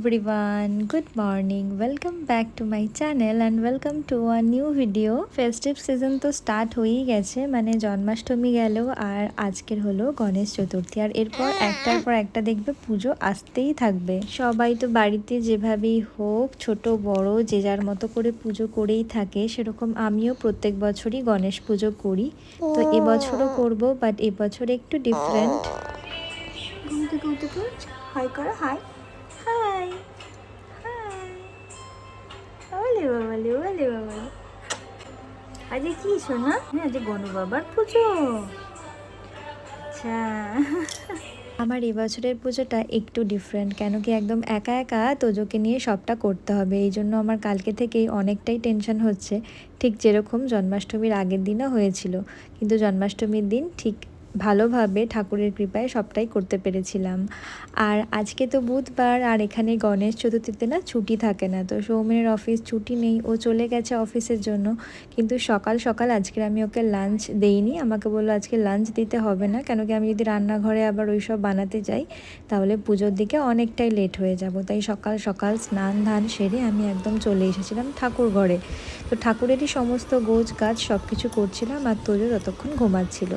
everyone, good morning. Welcome back to my channel and welcome to a new video. Festive season তো start হয়েই গেছে মানে জন্মাষ্টমী গেল আর আজকের হলো গণেশ চতুর্থী। আর এরপর একটার পর একটা দেখবে পুজো আসতেই থাকবে। সবাই তো বাড়িতে যেভাবেই হোক ছোট বড় যে যার মতো করে পুজো করেই থাকে সেরকম আমিও প্রত্যেক বছরই গণেশ পুজো করি। তো এবছরও করব বাট এবছর একটু ডিফারেন্ট ঘুম থেকে উঠে হাই করো হাই হাই হাই ওলে বাবালে ওলে বাবালে আজকে কি শোনা হ্যাঁ আজকে গনু বাবার পুজো। আচ্ছা। আমার এবছরের পুজোটা একটু ডিফারেন্ট কেন কি একদম একা একা তোজোকে নিয়ে সবটা করতে হবে। এই জন্য আমার কালকে থেকেই অনেকটাই টেনশন হচ্ছে। ঠিক যেরকম জন্মাষ্টমীর আগের দিনও হয়েছিল, কিন্তু জন্মাষ্টমীর দিন ঠিক ভালোভাবে ঠাকুরের কৃপায় সবটাই করতে পেরেছিলাম। আর আজকে তো বুধবার, আর এখানে গণেশ চতুর্থীতে না ছুটি থাকে না, তো সৌমেনের অফিস ছুটি নেই, ও চলে গেছে অফিসের জন্য। কিন্তু সকাল সকাল আজকে আমি ওকে লাঞ্চ দেইনি, আমাকে বলল আজকে লাঞ্চ দিতে হবে না, কেন কি আমি যদি রান্নাঘরে আবার ওই সব বানাতে যাই, তাহলে পুজোর দিকে অনেকটাই লেট হয়ে যাব। তাই সকাল সকাল স্নান, ধান সেরে আমি একদম চলে এসেছিলাম ঠাকুর ঘরে। তো ঠাকুরেরই সমস্ত গোছ গাছ সব কিছু করছিলাম, আর তোজো ততক্ষণ ঘুমাচ্ছিল।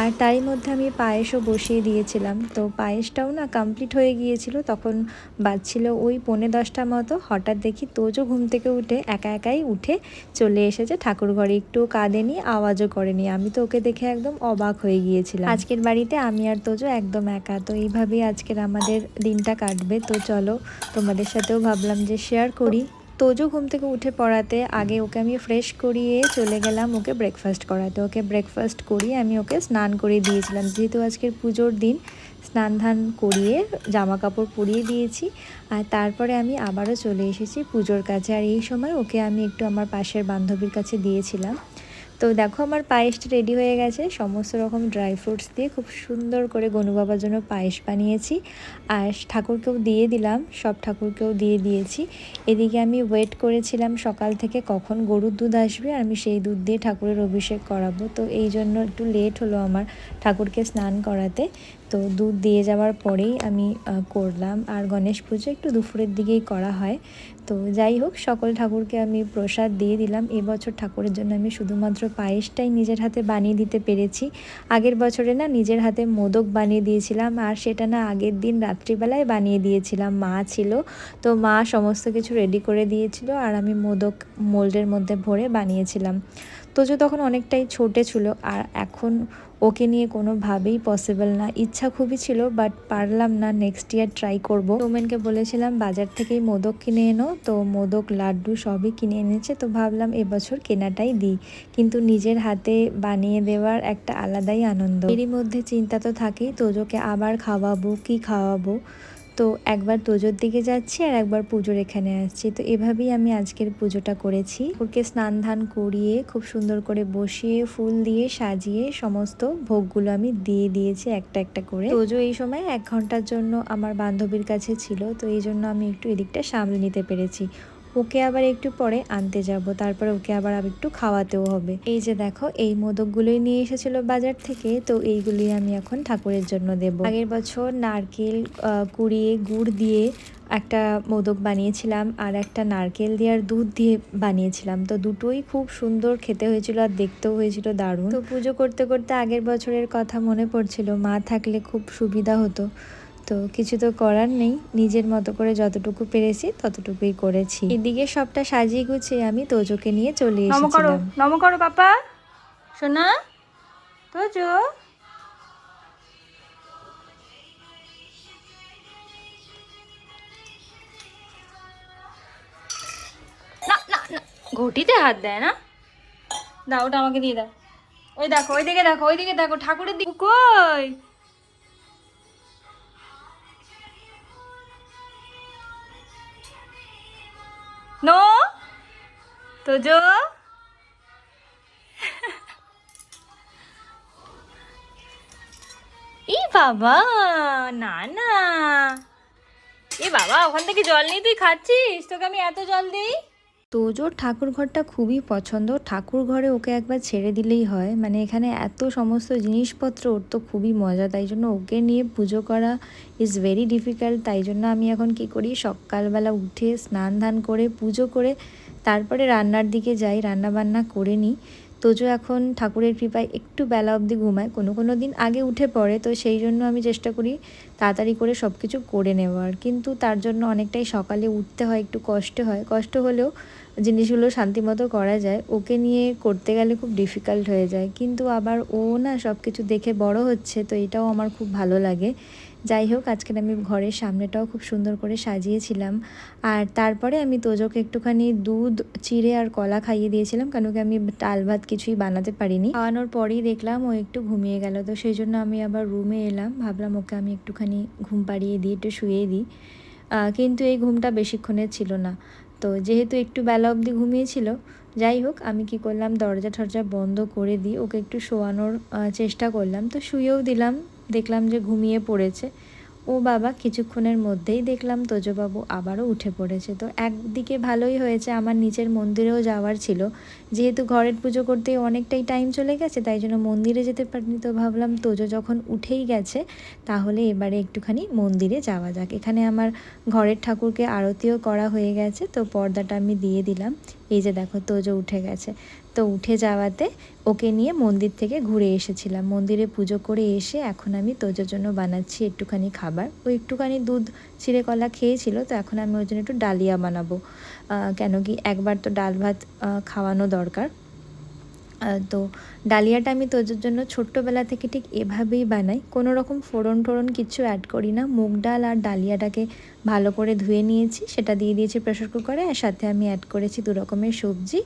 আর তারই মধ্যে আমি পায়েসও বসিয়ে দিয়েছিলাম। তো পায়েসটাও না কমপ্লিট হয়ে গিয়েছিল, তখন বাজছিল ওই পৌনে দশটা মতো। হঠাৎ দেখি তোজও ঘুম থেকে উঠে একা একাই উঠে চলে এসেছে ঠাকুর ঘরে। একটু কাঁদেনি আওয়াজও করেনি আমি তো ওকে দেখে একদম অবাক হয়ে গিয়েছিলাম। আজকের বাড়িতে আমি আর তোজো একদম একা, তো এইভাবেই আজকের আমাদের দিনটা কাটবে। তো চলো তোমাদের সাথেও ভাবলাম যে শেয়ার করি। তোজো ঘুম থেকে উঠে পড়াতে আগে ওকে আমি ফ্রেশ করিয়ে চলে গেলাম ওকে ব্রেকফাস্ট করাতে। ওকে ব্রেকফাস্ট করিয়ে আমি ওকে স্নান করিয়ে দিয়েছিলাম। যেহেতু আজকের পুজোর দিন, স্নান ধান করিয়ে জামা কাপড় পরিয়ে দিয়েছি আর তারপরে আমি আবারও চলে এসেছি পুজোর কাছে আর এই সময় ওকে আমি একটু আমার পাশের বান্ধবীর কাছে দিয়েছিলাম। তো দেখো আমার পায়েসটা রেডি হয়ে গেছে। সমস্ত রকম ড্রাই ফ্রুটস দিয়ে খুব সুন্দর করে গনু বাবার জন্য পায়েস বানিয়েছি। আর ঠাকুরকেও দিয়ে দিলাম, সব ঠাকুরকেও দিয়ে দিয়েছি। এদিকে আমি ওয়েট করেছিলাম সকাল থেকে কখন গরুর দুধ আসবে, আর আমি সেই দুধ দিয়ে ঠাকুরের অভিষেক করাবো। তো এই জন্য একটু লেট হলো আমার ঠাকুরকে স্নান করাতে। তো দুধ দিয়ে যাওয়ার পরেই আমি করলাম। আর গণেশ পুজো একটু দুপুরের দিকেই করা হয়। তো যাই হোক, সকল ঠাকুরকে আমি প্রসাদ দিয়ে দিলাম। এবছর ঠাকুরের জন্য আমি শুধুমাত্র পায়েসটাই নিজের হাতে বানিয়ে দিতে পেরেছি। আগের বছরে না নিজের হাতে মোদক বানিয়ে দিয়েছিলাম। আর সেটা না আগের দিন রাত্রিবেলায় বানিয়ে দিয়েছিলাম। মা ছিল, তো মা সমস্ত কিছু রেডি করে দিয়েছিল। আর আমি মোদক মোল্ডের মধ্যে ভরে বানিয়েছিলাম। তোজো তখন অনেকটাই ছোটে ছিল আর এখন ওকে নিয়ে কোনোভাবেই পসিবল না। ইচ্ছা খুবই ছিল বাট পারলাম না। নেক্সট ইয়ার ট্রাই করব। ওমেনকে বলেছিলাম, বাজার থেকেই মোদক কিনে এনো। তো মোদক লাড্ডু সবই কিনে এনেছে। তো ভাবলাম, এবছর কেনাটাই দিই। কিন্তু নিজের হাতে বানিয়ে দেওয়ার একটা আলাদাই আনন্দ। এরই মধ্যে চিন্তা তো থাকেই, তোজোকে আবার খাওয়াবো, কি খাওয়াবো? তো একবার তোজোর দিকে যাচ্ছি আর একবার পুজোর এখানে আসছি। তো এভাবেই আমি আজকের পুজোটা করেছি। ওকে স্নান ধান করিয়ে, খুব সুন্দর করে বসিয়ে, ফুল দিয়ে সাজিয়ে সমস্ত ভোগগুলো আমি দিয়ে দিয়েছি একটা একটা করে। তোজো এই সময় এক ঘণ্টার জন্য আমার বান্ধবীর কাছে ছিল, তো এই জন্য আমি একটু এদিকটা সামলে নিতে পেরেছি। ওকে আবার একটু পরে আনতে যাব, তারপরে ওকে আবার একটু খাওয়াতেও হবে। এই যে দেখো, এই মোদকগুলোই নিয়ে এসেছিল বাজার থেকে, তো এইগুলি আমি এখন ঠাকুরের জন্য দেব। আগের বছর নারকেল কুড়িয়ে গুড় দিয়ে একটা মোদক বানিয়েছিলাম, আর একটা নারকেল দিয়ে আর দুধ দিয়ে বানিয়েছিলাম। তো দুটোই খুব সুন্দর খেতে হয়েছিল আর দেখতেও হয়েছিল দারুণ। তো পুজো করতে করতে আগের বছরের কথা মনে পড়ছিল, মা থাকলে খুব সুবিধা হতো। তো কিছু তো করার নেই। নিজের মতো করে যতটুকু পেরেছি ততটুকুই করেছি। এদিকে সবটা সাজিয়ে গুছিয়ে আমি তোজোকে নিয়ে চলে এসেছিলাম। নম করো পাপা। সোনা তোজো। না না না ঘটিতে হাত দেয় না। দাও ওটা আমাকে দিয়ে দাও। ওই দেখো ওই দিকে দেখো ওই দিকে দেখো ঠাকুরের দিকে। কই? নো তোজো এই বাবা, না না। এ বাবা, ওখান থেকে জল নিয়ে তুই খাচ্ছিস? তোকে আমি এত জল দিই? তোজোর ঠাকুর ঘরটা খুবই পছন্দ। ঠাকুর ঘরে ওকে একবার ছেড়ে দিলেই হয়। মানে এখানে এত সমস্ত জিনিসপত্র, ওর তো খুবই মজা। তাই জন্য ওকে নিয়ে পুজো করা ইজ ভেরি ডিফিকাল্ট তাই জন্য আমি এখন কি করি, সকালবেলা উঠে স্নান ধান করে, পুজো করে, তারপরে রান্নার দিকে যাই। রান্না বান্না করে নিই। তোজো এখন ঠাকুরের কৃপায় একটু বেলা অবধি ঘুমায়, কোনো কোনো দিন আগে উঠে পড়ে, তো সেই জন্য আমি চেষ্টা করি তাড়াতাড়ি করে সব কিছু করে নেওয়ার। কিন্তু তার জন্য অনেকটাই সকালে উঠতে হয়, একটু কষ্ট হয়। কষ্ট হলেও জিনিসগুলো শান্তিমতো করা যায়। ওকে নিয়ে করতে গেলে খুব ডিফিকাল্ট হয়ে যায়। কিন্তু আবার ও না সব কিছু দেখে বড় হচ্ছে, তো এটাও আমার খুব ভালো লাগে। যাই হোক আজকের আমি ঘরের সামনেটাও খুব সুন্দর করে সাজিয়েছিলাম। আর তারপরে আমি তোজোকে একটুখানি দুধ, চিড়ে আর কলা খাইয়ে দিয়েছিলাম, কেন কি আমি ডাল ভাত কিছুই বানাতে পারিনি। খাওয়ানোর পরেই দেখলাম ও একটু ঘুমিয়ে গেল, তো সেই জন্য আমি আবার রুমে এলাম। ভাবলাম ওকে আমি একটুখানি ঘুম পাড়িয়ে দিই, একটু শুয়ে দিই। কিন্তু এই ঘুমটা বেশিক্ষণের ছিল না। তো যেহেতু একটু বেলা অবধি ঘুমিয়েছিল যাই হোক আমি কি করলাম দরজা টরজা বন্ধ করে দিই। ওকে একটু শোয়ানোর চেষ্টা করলাম, তো শুয়েও দিলাম। দেখলাম যে ঘুমিয়ে পড়েছে। ও বাবা কিছুক্ষণের মধ্যেই দেখলাম তোজবাবু আবারও উঠে পড়েছে। তো একদিকে ভালোই হয়েছে, আমার নিচের মন্দিরেও যাওয়ার ছিল। যেহেতু ঘরের পুজো করতে অনেকটাই টাইম চলে গেছে, তাই জন্য মন্দিরে যেতে পারিনি। তো ভাবলাম তোজো যখন উঠেই গেছে, তাহলে এবারে একটুখানি মন্দিরে যাওয়া যাক। এখানে আমার ঘরের ঠাকুরকে আরতিও করা হয়ে গেছে। তো পর্দাটা আমি দিয়ে দিলাম। এই যে দেখো তোজো উঠে গেছে। তো উঠে যাওয়াতে ওকে নিয়ে মন্দির থেকে ঘুরে এসেছিলাম। মন্দিরে পুজো করে এসে এখন আমি তোজোর জন্য বানাচ্ছি একটুখানি খাবার। ও একটুখানি দুধ চিড়ে কলা খেয়েছিল, তো এখন আমি ওর জন্য একটু ডালিয়া বানাবো। কেন কি একবার তো ডাল ভাত খাওয়ানো দরকার। তো ডালিয়াটা আমি তোজোর জন্য ছোট্টবেলা থেকে ঠিক এভাবেই বানাই। কোনো রকম ফোড়ন টোড়ন কিছু অ্যাড করি না। মুগ ডাল আর ডালিয়াটাকে ভালো করে ধুয়ে নিয়েছি, সেটা দিয়ে দিয়েছি প্রেশার কুকারে আর সাথে আমি অ্যাড করেছি দু রকমের সবজি,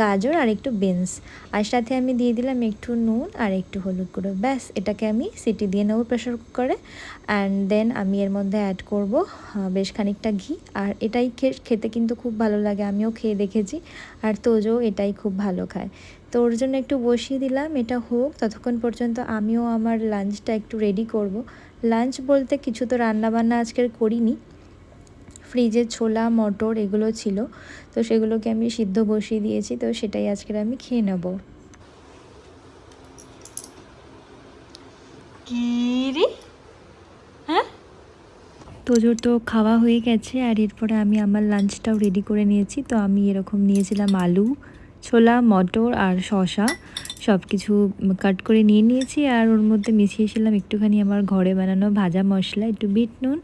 গাজর আর একটু বিনস আর সাথে আমি দিয়ে দিলাম একটু নুন আর একটু হলুদ গুঁড়ো। ব্যাস, এটাকে আমি সিটি দিয়ে নেব প্রেশার কুকারে অ্যান্ড দেন আমি এর মধ্যে অ্যাড করব বেশ খানিকটা ঘি। আর এটাই খেতে কিন্তু খুব ভালো লাগে, আমিও খেয়ে দেখেছি। আর তোজও এটাই খুব ভালো খায়। তো ওর জন্য একটু বসিয়ে দিলাম এটা হোক। ততক্ষণ পর্যন্ত আমিও আমার লাঞ্চটা একটু রেডি করব। লাঞ্চ বলতে কিছু তো রান্না বান্না আজকের করিনি। ফ্রিজে ছোলা মটর এগুলো ছিল। তো সেগুলোকে আমি সিদ্ধ বসিয়ে দিয়েছি তো সেটাই আজকের আমি খেয়ে নেব। কি রে? হ্যাঁ? তোজোর তো খাওয়া হয়ে গেছে আর এরপরে আমি আমার লাঞ্চটাও রেডি করে নিয়েছি। তো আমি এরকম নিয়েছিলাম আলু ছোলা, মটর আর শসা সব কিছু কাট করে নিয়ে নিয়েছি আর ওর মধ্যে মিশিয়েছিলাম একটুখানি আমার ঘরে বানানো ভাজা মশলা, একটু বিট নুন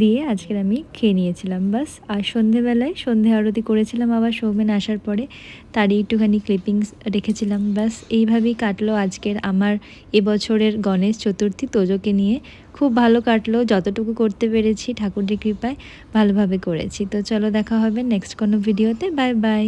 দিয়ে আজকের আমি খেয়ে নিয়েছিলাম বাস। আর সন্ধেবেলায় সন্ধে আরতি করেছিলাম আবার সৌমেন আসার পরে, তারই একটুখানি ক্লিপিংস রেখেছিলাম বাস। এইভাবেই কাটলো আজকের আমার এবছরের গণেশ চতুর্থী তোজোকে নিয়ে। খুব ভালো কাটলো, যতটুকু করতে পেরেছি ঠাকুরের কৃপায় ভালোভাবে করেছি। তো চলো দেখা হবে নেক্সট কোনো ভিডিওতে বাই বাই